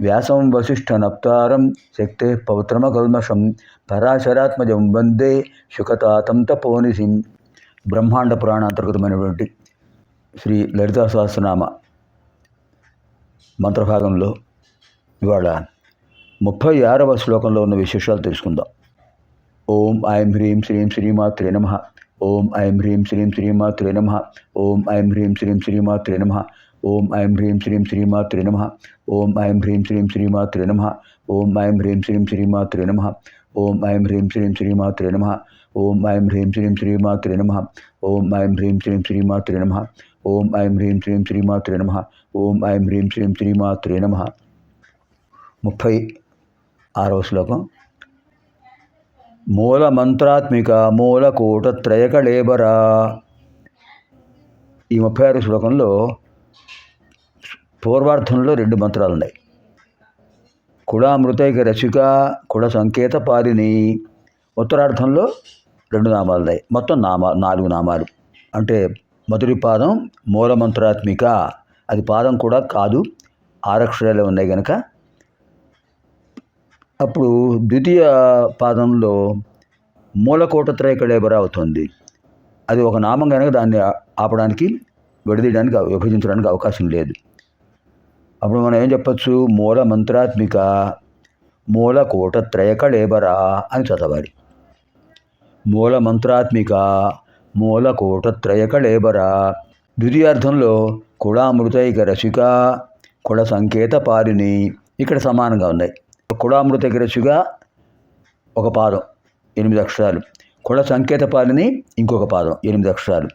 వ్యాసం వసిష్ఠనప్తారం శక్తే పౌత్రమకల్మషం పరాశరాత్మజం వందే శుకతాతం తపోనిసిం. బ్రహ్మాండ పురాణ అంతర్గతమైనటువంటి శ్రీ లలితా సహస్రనామ మంత్రభాగంలో ఇవాళ ముప్పై ఆరవ శ్లోకంలో ఉన్న విశేషాలు తెలుసుకుందాం. ఓం ఐం హ్రీం శ్రీం శ్రీమాత్రే నమ. ఓం ఐం హ్రీం శ్రీం శ్రీమాత్రే నమ. ఓం ఐం హ్రీం శ్రీం శ్రీమాత్రే నమ. ఓం ఐం హ్రీం శ్రీం శ్రీమాతృ నమ. ఓం ఐం హ్రీం శ్రీం శ్రీమాతృ నమ. ఓం ఐం హ్రీం శ్రీం శ్రీమాతృ నమ. ఓం ఐం హ్రీం శ్రీం శ్రీమాతృ నమ. ఓం ఐం హ్రీం శ్రీం శ్రీమాతృ నమ. ఓం ఐం హ్రీం శ్రీం శ్రీమాతృ నమ. ఓం ఐం హ్రీం శ్రీం శ్రీమాతృ నమ. ఓం ఐం హ్రీం శ్రీం శ్రీమాతృ నమ. ముప్పై ఆరవ శ్లోకం. మూలమంత్రాత్మిక మూలకూటత్రయకళేబరా ఈ ముప్పై ఆరు శ్లోకంలో పూర్వార్థంలో రెండు మంత్రాలు ఉన్నాయి కుడామృతైక రసిక కుడ సంకేత పారిని. ఉత్తరార్థంలో రెండు నామాలు ఉన్నాయి మొత్తం నామా నాలుగు నామాలు. అంటే మొదటి పాదం మూలమంత్రాత్మిక. అది పాదం కూడా కాదు ఆరక్షరాలే ఉన్నాయి కనుక అప్పుడు ద్వితీయ పాదంలో మూలకోటత్రయకళేబర అవుతుంది. అది ఒక నామం కనుక దాన్ని ఆపడానికి విడదీయడానికి విభజించడానికి అవకాశం లేదు. అప్పుడు మనం ఏం చెప్పచ్చు? మూల మంత్రాత్మిక మూల కోటత్రయ లేబరా అని చదవాలి. మూల మంత్రాత్మిక మూల కోటత్రయ కళేబర ద్వితీయార్థంలో కుడామృతైక రసిక కుడ సంకేత పారిని ఇక్కడ సమానంగా ఉన్నాయి. కుడామృతైక రసిక ఒక పాదం ఎనిమిది అక్షరాలు. కుడ సంకేత పారిని ఇంకొక పాదం ఎనిమిది అక్షరాలు.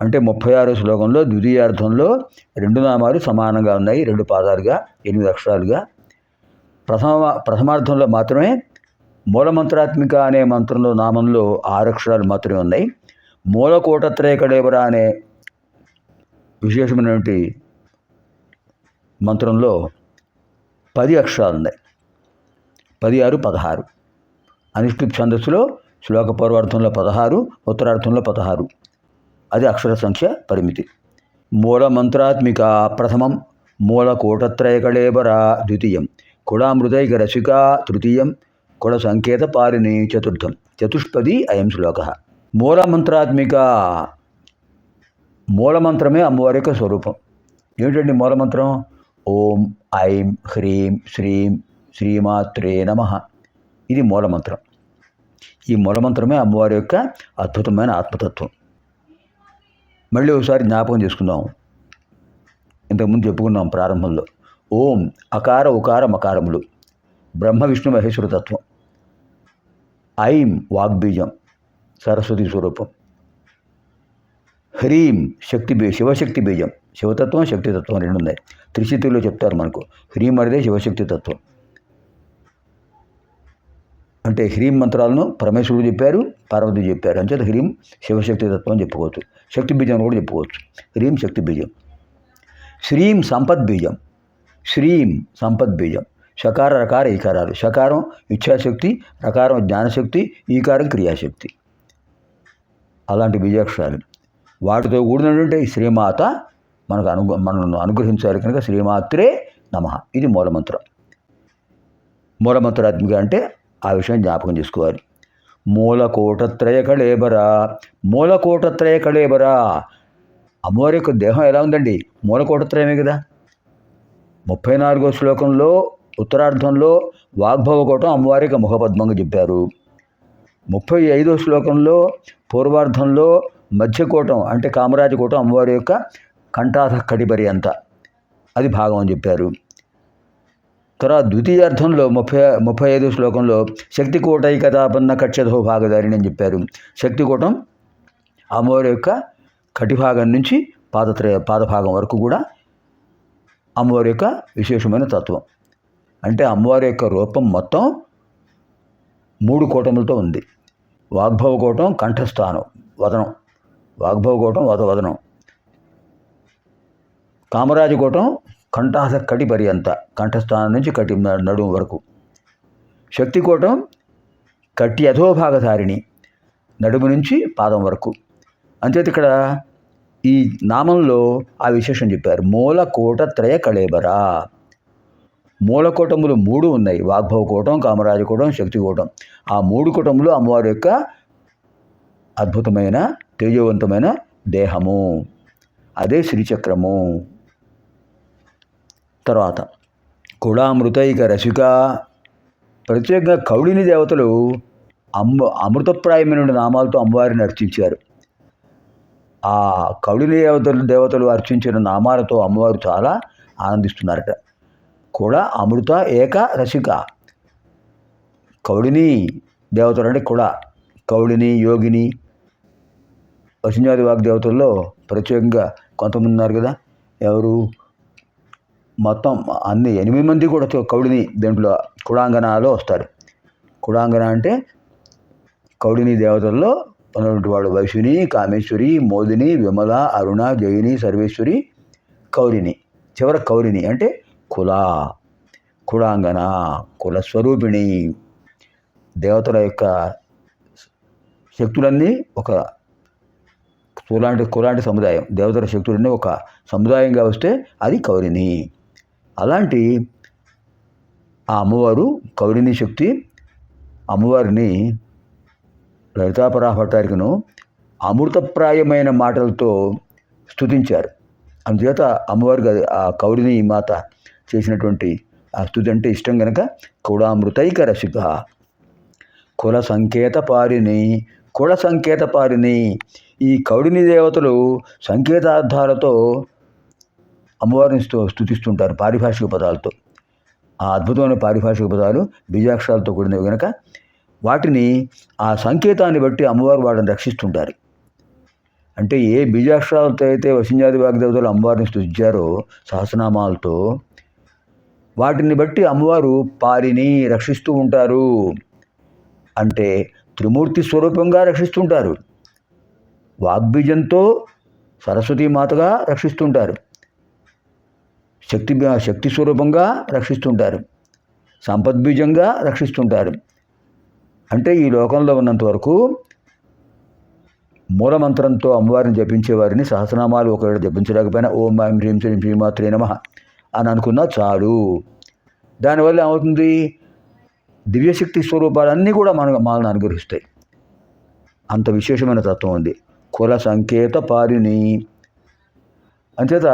అంటే ముప్పై ఆరో శ్లోకంలో ద్వితీయార్థంలో రెండు నామాలు సమానంగా ఉన్నాయి రెండు పాదాలుగా ఎనిమిది అక్షరాలుగా. ప్రథమ ప్రథమార్థంలో మాత్రమే మూలమంత్రాత్మిక అనే మంత్రంలో నామంలో ఆరు అక్షరాలు మాత్రమే ఉన్నాయి. మూలకూటత్రయకడేవర అనే విశేషమైనటువంటి మంత్రంలో పది అక్షరాలు ఉన్నాయి. పది ఆరు పదహారు. అనిష్టిప్ ఛందస్సులో శ్లోక పూర్వార్థంలో పదహారు ఉత్తరార్థంలో పదహారు. అది అక్షర సంఖ్య పరిమితి. మూల మంత్రాత్మిక ప్రథమం మూల కోటత్రయకళేబర ద్వితీయం కుడామృదైక రసిక తృతీయం కుడ సంకేత పారిణి చతుర్థం చతుష్పది అయం శ్లోక. మూల మంత్రాత్మిక మూలమంత్రమే అమ్మవారి యొక్క స్వరూపం. ఏమిటండి మూలమంత్రం ఓం ఐం హ్రీం శ్రీం శ్రీమాత్రే నమ. ఇది మూలమంత్రం ఈ మూలమంత్రమే అమ్మవారి యొక్క అద్భుతమైన ఆత్మతత్వం. మళ్ళీ ఒకసారి జ్ఞాపకం చేసుకుందాం. ఇంతకుముందు చెప్పుకున్నాం ప్రారంభంలో. ఓం అకార ఉకార మకారములు బ్రహ్మ విష్ణు మహేశ్వర తత్వం. ఐం వాగ్బీజం సరస్వతి స్వరూపం. హ్రీం శక్తి బీ శివశక్తి బీజం. శివతత్వం శక్తితత్వం రెండు ఉన్నాయి. త్రిశక్తిలో చెప్తారు మనకు. హ్రీం అనేదే శివశక్తి తత్వం. అంటే హ్రీం మంత్రాలను పరమేశ్వరుడు చెప్పారు పార్వతి చెప్పారు. అంచేత హ్రీం శివశక్తి తత్వం చెప్పుకోవచ్చు. శక్తి బీజం కూడా చెప్పుకోవచ్చు. హ్రీం శక్తి బీజం. శ్రీం సంపద్ బీజం. శ్రీం సంపద్ బీజం. షకార రకార ఈకారాలు. షకారం ఇచ్ఛాశక్తి రకారం జ్ఞానశక్తి ఈకారం క్రియాశక్తి. అలాంటి బీజాక్షరాలు. వాటితో కూడినటువంటి శ్రీమాత మనకు అను మనల్ని అనుగ్రహించాలి కనుక శ్రీమాత్రే నమ. ఇది మూలమంత్రం. మూలమంత్రాత్మిక అంటే ఆ విషయం జ్ఞాపకం చేసుకోవాలి. మూలకోటత్రయ కళేబరా మూలకోటత్రయ కళేబరా అమ్మవారి యొక్క దేహం ఎలా ఉందండి? మూలకోటత్రయమే కదా. ముప్పై నాలుగో శ్లోకంలో ఉత్తరార్థంలో వాగ్భవ అమ్మవారికి అమ్మవారి యొక్క ముఖపద్మంగా చెప్పారు. ముప్పై ఐదో శ్లోకంలో పూర్వార్థంలో మధ్యకోటం అంటే కామరాజకోటం అమ్మవారి యొక్క కంఠాధ కడిబరి అంత అది భాగం అని చెప్పారు. తర్వాత ద్వితీయార్థంలో ముప్పై ముప్పై ఐదు శ్లోకంలో శక్తి కక్షతో కక్షధో భాగధారిణి అని చెప్పారు. శక్తి కూటం అమ్మవారి యొక్క కటిభాగం నుంచి పాదత్రయ పాదభాగం వరకు కూడా అమ్మవారి యొక్క విశేషమైన తత్వం. అంటే అమ్మవారి యొక్క రూపం మొత్తం మూడు కూటములతో ఉంది. వాగ్భవ కూటం కంఠస్థానం వదనం. వాగ్భవ కూటం వద వదనం. కామరాజ కూటం కంఠాస కటి పర్యంత కంఠస్థానం నుంచి కటి నడుము వరకు. శక్తి కూటం కట్టి అధోభాగధారిణి నడుము నుంచి పాదం వరకు. అంతేత ఇక్కడ ఈ నామంలో ఆ విశేషం చెప్పారు. మూలకోట త్రయ కళేబరా మూలకోటములు మూడు ఉన్నాయి. వాగ్భవ కూటం కామరాజ కూటం శక్తి కూటం. ఆ మూడు కూటములు అమ్మవారి యొక్క అద్భుతమైన తేజవంతమైన దేహము. అదే శ్రీచక్రము. తర్వాత. కుళామృతైక రసిక. ప్రత్యేకంగా కౌళిని దేవతలు అమ్మ అమృతప్రాయమైన నామాలతో అమ్మవారిని అర్చించారు. ఆ కౌళిని దేవతలు దేవతలు అర్చించిన నామాలతో అమ్మవారు చాలా ఆనందిస్తున్నారట. కూడా అమృత ఏక రసిక. కౌళిని దేవతలు అంటే కూడా కౌళిని యోగిని వసింజాది వాగ్దేవతల్లో ప్రత్యేకంగా కొంతమంది ఉన్నారు కదా. ఎవరు? మొత్తం అన్ని ఎనిమిది మంది కూడా కౌడిని దీంట్లో కుడాంగనలో వస్తారు. కుడాంగన అంటే కౌడిని దేవతల్లో ఉన్నటువంటి వాడు వైశుని కామేశ్వరి మోదిని విమల అరుణ జయిని సర్వేశ్వరి కౌరిని. చివర కౌరిని అంటే కుల. కుడాంగన కులస్వరూపిణి దేవతల యొక్క శక్తులన్నీ ఒక కులాంటి కులాంటి సముదాయం. దేవతల శక్తులన్నీ ఒక సముదాయంగా వస్తే అది కౌరిని. అలాంటి ఆ అమ్మవారు కౌరిని శక్తి అమ్మవారిని లలితాపరాభట్టారికను అమృతప్రాయమైన మాటలతో స్తుతించారు. అందుచేత అమ్మవారికి అది ఆ కౌరిని మాత చేసినటువంటి ఆ స్థుతి అంటే ఇష్టం కనుక కుడామృతైక రసిక కుల సంకేత పారిని కుల సంకేత పారిని ఈ కౌడిని దేవతలు సంకేతార్థాలతో అమ్మవారిని స్తు స్థుతిస్తుంటారు పారిభాషిక పదాలతో. ఆ అద్భుతమైన పారిభాషిక పదాలు బీజాక్షరాలతో కూడినవి కనుక వాటిని ఆ సంకేతాన్ని బట్టి అమ్మవారు వాళ్ళని రక్షిస్తుంటారు. అంటే ఏ బీజాక్షరాలతో అయితే వసింజాది వాగ్దేవతలు అమ్మవారిని స్థుతించారో సహస్రనామాలతో వాటిని బట్టి అమ్మవారు పారిని రక్షిస్తూ ఉంటారు. అంటే త్రిమూర్తి స్వరూపంగా రక్షిస్తుంటారు. వాగ్బీజంతో సరస్వతీమాతగా రక్షిస్తుంటారు. శక్తి శక్తి స్వరూపంగా రక్షిస్తుంటారు. సంపద్బీజంగా రక్షిస్తుంటారు. అంటే ఈ లోకంలో ఉన్నంత వరకు మూలమంత్రంతో అమ్మవారిని జపించే వారిని సహస్రనామాలు ఒకవేళ జపించలేకపోయినా ఓం మాం హ్రీం శ్రీం శ్రీమాత్రే నమ అని అనుకున్నా చాలు. దానివల్ల ఏమవుతుంది? దివ్యశక్తి స్వరూపాలన్నీ కూడా మన మనల్ని అనుగ్రహిస్తాయి. అంత విశేషమైన తత్వం ఉంది. కుల సంకేత పారిని అంచేత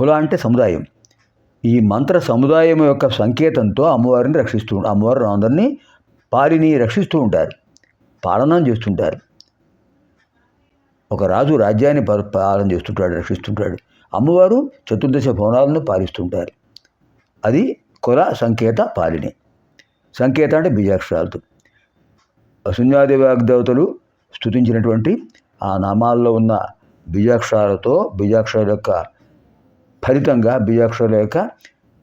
కుల అంటే సముదాయం. ఈ మంత్ర సముదాయం యొక్క సంకేతంతో అమ్మవారిని రక్షిస్తూ అమ్మవారు అందరినీ పారిని రక్షిస్తూ ఉంటారు పాలన చేస్తుంటారు. ఒక రాజు రాజ్యాన్ని ప- పాలన చేస్తుంటాడు రక్షిస్తుంటాడు. అమ్మవారు చతుర్దశ భవనాలను పాలిస్తుంటారు. అది కుల సంకేత పాలిని. సంకేత అంటే బీజాక్షరాలతో. వసుంజాది వాగ్దేవతలు స్థుతించినటువంటి ఆ నామాల్లో ఉన్న బీజాక్షరాలతో బీజాక్షరాల యొక్క ఫలితంగా బీజాక్షరాల యొక్క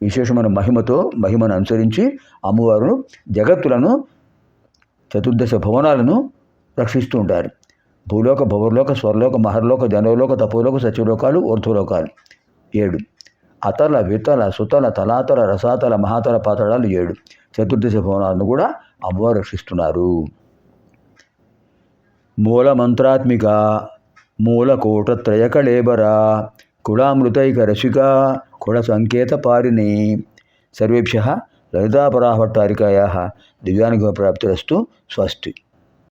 విశేషమైన మహిమతో మహిమను అనుసరించి అమ్మవారు జగత్తులను చతుర్దశ భవనాలను రక్షిస్తూ ఉంటారు భూలోక భవలోక స్వర్లోక మహర్లోక జనవలోక తపోలోక సచివలోకాలు ఊర్ధ్వలోకాలు. ఏడు. అతల వితల సుతల తలాతల రసాతల మహాతల పాతడాలు ఏడు. చతుర్దశ భవనాలను కూడా అమ్మవారు రక్షిస్తున్నారు. మూల మంత్రాత్మిక మూలకోట త్రయకళేబరా కుడామృతైక రసిక కుడ సంకేత పారిణి సర్వేభ్య లలితాపరాభట్టారికాయా దివ్యానుగ్రహ ప్రాప్తిరస్తు స్వస్తి